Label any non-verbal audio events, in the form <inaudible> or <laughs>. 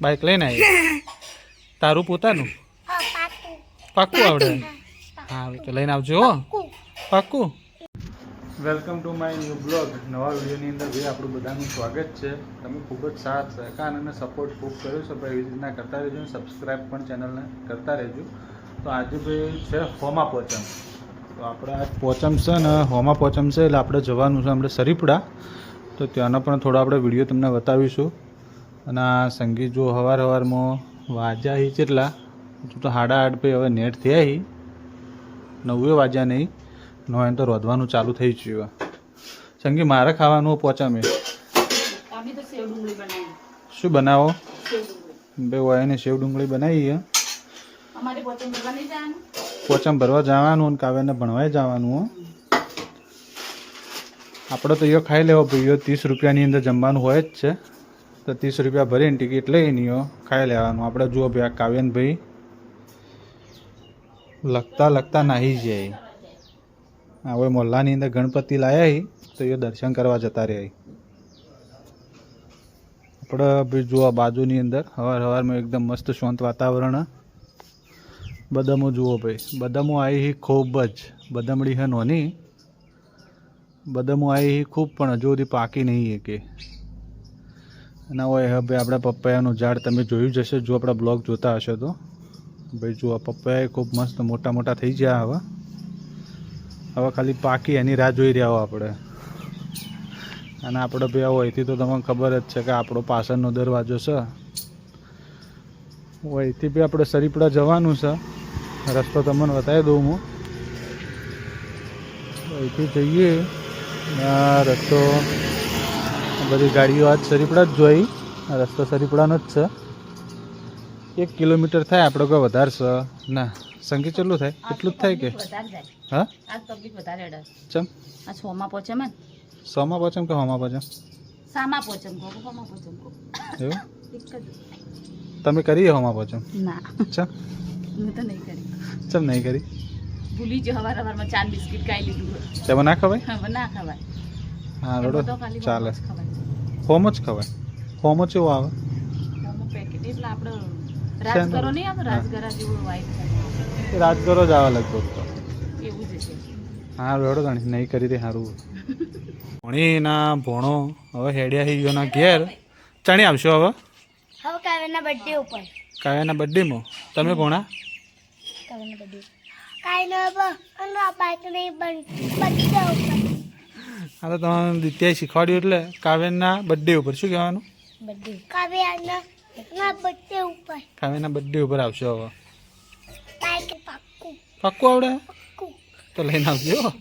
Bike લઈને આવી. <laughs> તારું પોતાનું? પાક્કું આવડે. હા તો લઈને આવજો હો. પાક્કું welcome to my new blog. નવા વિડીયોની અંદર ભાઈ આપણું બધાનું સ્વાગત છે. તમે ખૂબ જ સાથ સહકાર અને સપોર્ટ ખૂબ કર્યો છે ભાઈ એવી રીતના કરતા રહેજો અને સબસ્ક્રાઈબ પણ ચેનલને કરતા રહેજો. તો આજે ભાઈ છે હોમા પોચમ. તો આપણે આ પોચમ છે ને હોમા પોચમ છે એટલે આપણે જવાનું છે આપણે સરીપડા. તો ત્યાંનો પણ થોડો આપણે વીડિયો તમને બતાવીશું. અને આ સંગીત જો હવાર હવારમાં વાજ્યા હી ચેટલા તો હાડા હાડ પે હવે નેટ થયા હી. નવે વાજ્યા નહીં નો એમ તો રોધવાનું ચાલુ થઈ ગયું સંગી મારે ખાવાનું પહોંચા બનાવી. શું બનાવો? બે વાયને સેવ ડુંગળી બનાવી પોચમ ભરવા જવાનું. અને કાવ્યને ભણવાય જવાનું હો. આપણે તો એ ખાઈ લેવો ભાઈ યો ત્રીસ રૂપિયાની અંદર જમવાનું હોય જ છે. તો ત્રીસ રૂપિયા ભરીને ટિકિટ લઈને યો ખાઈ લેવાનું. આપણે જુઓ ભાઈ કાવ્યન ભાઈ લખતા લખતા નાહી જાય. હવે મોલ્લાની અંદર ગણપતિ લાયા તો એ દર્શન કરવા જતા રહ્યા આપણે ભાઈ જુઓ બાજુની અંદર, હવાર હવારમાં એકદમ મસ્ત શાંત વાતાવરણ બદામો જુઓ ભાઈ, બદામો આવી હી ખૂબ જ, બદામડી હે નોની. બદામો આવી હી ખૂબ, પણ હજુ સુધી પાકી નહીં કે. અને હોય હવે આપણા પપૈયાનું ઝાડ તમે જોયું જ હશે, જો આપણા બ્લોગ જોતા હશો તો. ભાઈ, જુઓ પપૈયા ખૂબ મસ્ત મોટા મોટા થઈ ગયા હવે હવે ખાલી પાકી એની રાહ જોઈ રહ્યા હો આપણે. અને આપણે ભાઈ હોયથી તો તમને ખબર જ છે કે આપણો પાછળનો દરવાજો છે. અહીંથી બી આપણે સરીપડા જવાનું છે. રસ્તો તમને બતાવી દઉં હું. અહીંથી જઈએ. રસ્તો બધી ગાડીઓ આજ સરીપડા જ જોઈ. રસ્તો સરીપડાનો જ છે. એક કિલોમીટર થાય આપણે કોઈ વધારે છે? ના સંગીત કેટલું થાય? એટલું જ થાય કે? હા? ચમ? આ છોમાં પોચે મને? સોમાં પહોંચે કે હોમાં પહોંચે સામા એવું? તમે કરી હોમાં પહોંચો ના. ચમ? હું તો નહીં કરી. ચમ નહીં કરી? ભૂલી જ હવાર હવારમાં ચાંદ બિસ્કિટ ખાઈ લીધું. તેમાં ના ખવાય? હવે ના ખવાય. હા રોડો ચાલે. ખવાય. હોમ જ ખવાય. હોમ જ એવો આવે. રાજગરો જ આવે લગભગ તો. એવું જ છે. હા રેડો ગણી નહીં કરી દે સારું ભણીના ભણો હવે હેડ્યા હી ગયો ના ઘેર. ચાણી આવશો હવે? હવે કાવ્યના બર્થડે ઉપર. કાયાના બર્થડેમાં તમે ભણા? કાવ્યના બર્થડે કાંઈ ન બ અને આ બાઈક નહીં બન બર્થડે ઉપર. હા તો તમે દિત્યાએ શીખવાડ્યું એટલે કાવ્યના બર્થડે ઉપર. શું કહેવાનું? કાવ્યના બર્થડે ઉપર. કાવ્યના બર્થડે ઉપર આવશો હવે. પાક્કું. આવડે? તો લઈને આવજો.